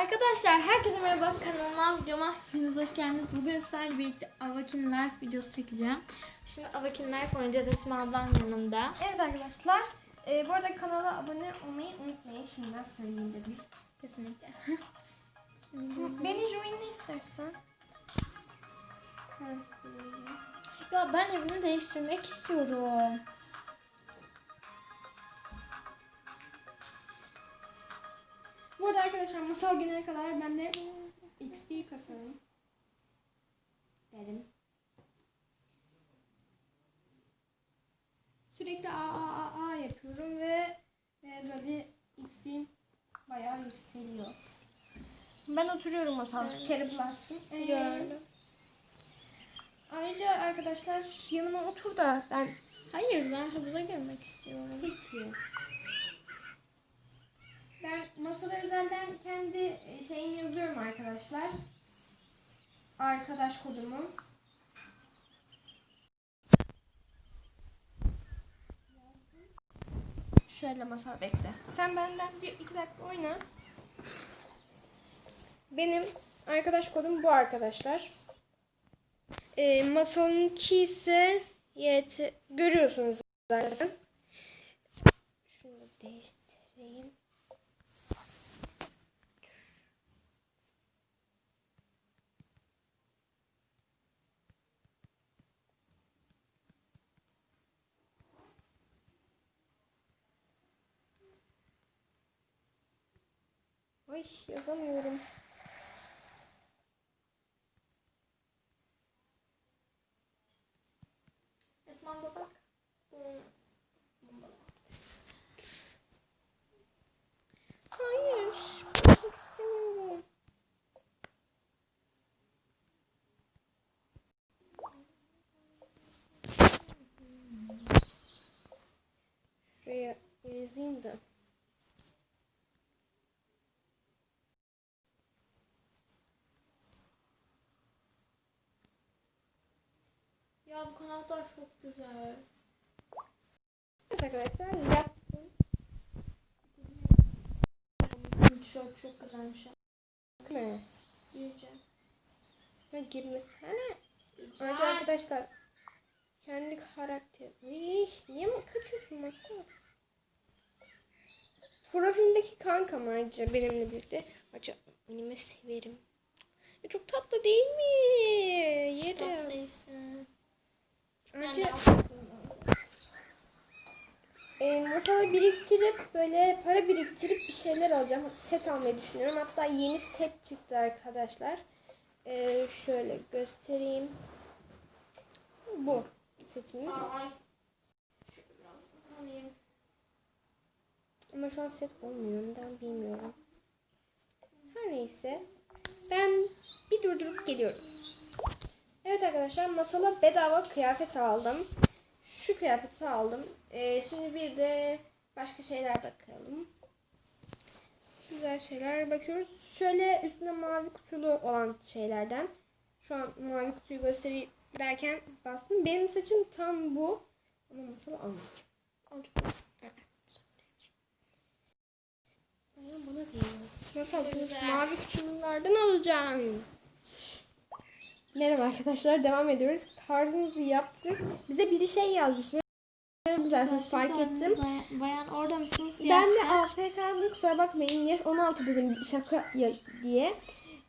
Arkadaşlar herkese merhaba kanalıma videoma hepiniz hoş geldiniz. Bugün sizlerle birlikte Avakin Life videosu çekeceğim. Şimdi Avakin Life oynayacağız Esma ablam yanımda. Evet arkadaşlar. e, bu arada kanala abone olmayı unutmayın. Şimdiden söyleyeyim dedim. Kesinlikle. Beni join ne istersen. ya ben evimi değiştirmek istiyorum. Arada arkadaşlar masal gelene kadar ben de XP kasarım. Derim. Sürekli A A A A yapıyorum ve, ve böyle XP bayağı yükseliyor. Ben oturuyorum masal. İçeri bulaşsın. Ee, Gördüm. Ayrıca arkadaşlar yanıma otur da ben Hayır ben havuza girmek istiyorum. Peki. Kendi e, şeyimi yazıyorum arkadaşlar. Arkadaş kodumu. Şöyle masal bekle. Sen benden bir iki dakika oyna. Benim arkadaş kodum bu arkadaşlar. E, masalınki ise YT görüyorsunuz zaten. Şunu değiştireyim. Ay yazamıyorum. Esma abla bak. Hayır. ben istemiyorum. Şuraya yazayım da. Kanatlar çok güzel. Evet arkadaşlar yaptım. Tişört çok güzelmiş. Ne? Yiyeceğim. Ne girmesi? Hani önce arkadaşlar kendi karakter. Iy, Niye mi kaçıyorsun Marco? Profildeki kankam ayrıca benimle birlikte. Ayrıca anime severim. E, çok tatlı değil mi? Masada biriktirip böyle para biriktirip bir şeyler alacağım. Set almayı düşünüyorum. Hatta yeni set çıktı arkadaşlar. E, şöyle göstereyim. Bu setimiz. Ama şu an set olmuyor. Neden bilmiyorum. Her neyse. Ben bir durdurup geliyorum. Evet arkadaşlar masala bedava kıyafet aldım. Şu kıyafeti aldım. Ee, şimdi bir de başka şeyler bakalım. Güzel şeyler bakıyoruz. Şöyle üstünde mavi kutulu olan şeylerden. Şu an mavi kutuyu göstereyim derken bastım. Benim saçım tam bu. Ama masala almayacağım. Bana değil. Nasıl aldınız? Mavi kutulardan alacağım. Merhaba arkadaşlar devam ediyoruz. Tarzımızı yaptık. Bize biri şey yazmış. Ne güzelsiniz fark ettim. Bayan, bayan orada mısınız? Ben de Yaşlar. AFK yazdım kusura bakmayın. Yaş 16 dedim şaka ya, diye.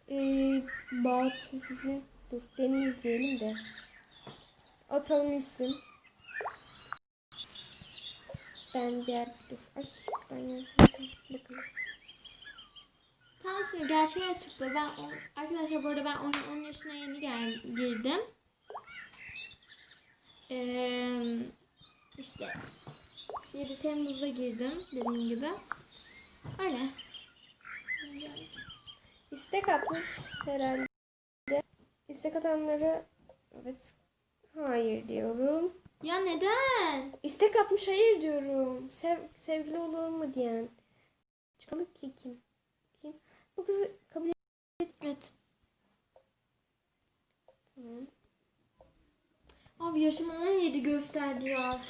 Ee, Batu sizi dur Deniz diyelim de. Atalım isim. Ben bir yer dur. Ay ben yazdım. Şimdi gerçeğe çıktı. Ben on, arkadaşlar bu arada ben 10, 10 yaşına yeni gel, girdim. Ee, işte 7 Temmuz'da girdim dediğim gibi. Öyle. İstek atmış herhalde. İstek atanları evet hayır diyorum. Ya neden? İstek atmış hayır diyorum. Sev, sevgili olalım mı diyen. Çıkalı ki kim? Kim? Bu kızı kabul et. Evet. Tamam. Abi yaşım 17 gösterdi ya.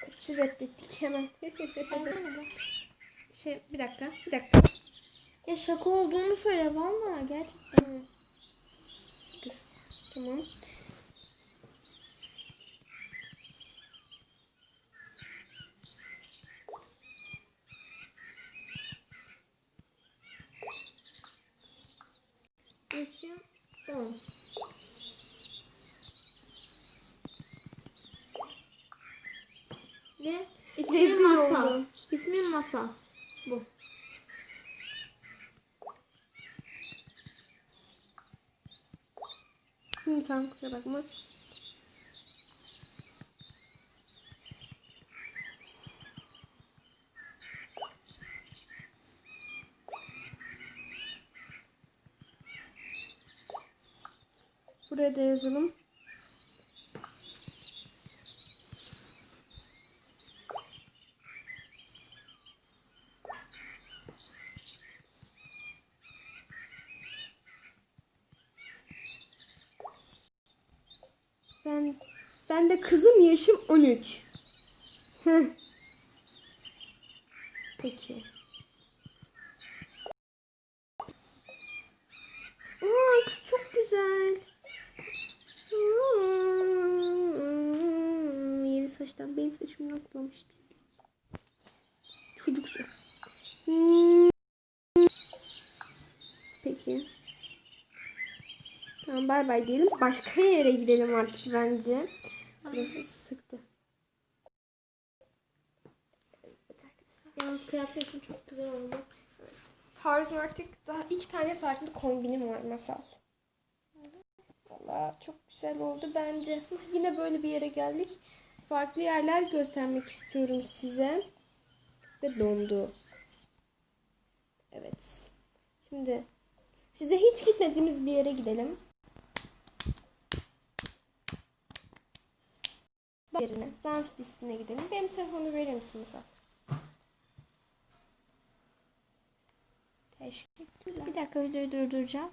Hepsi reddettik hemen. şey bir dakika bir dakika. Ya şaka olduğunu söyle valla gerçekten. Tamam. Yaşım 10. Ve ismim Masa. oldum. İsmim Masa. Bu. Tamam kusura bakma. Buraya da yazalım. Ben ben de kızım yaşım 13. Heh. Peki. Aa, kız çok güzel. Hmm, Yeni saçtan benim saçımı yoklamış. Çocuksu. Hmm. Peki. Tamam bay bay diyelim. Başka yere gidelim artık bence. Burası sıktı. Evet arkadaşlar. Yalnız kıyafetin çok güzel oldu. Tarzım artık daha iki tane farklı kombinim var masal. Valla çok güzel oldu bence. Yine böyle bir yere geldik. Farklı yerler göstermek istiyorum size. Ve dondu. Evet. Şimdi size hiç gitmediğimiz bir yere gidelim. Yerine, dans pistine gidelim. Benim telefonu verir misin Masal? Teşekkürler. Bir dakika videoyu durduracağım.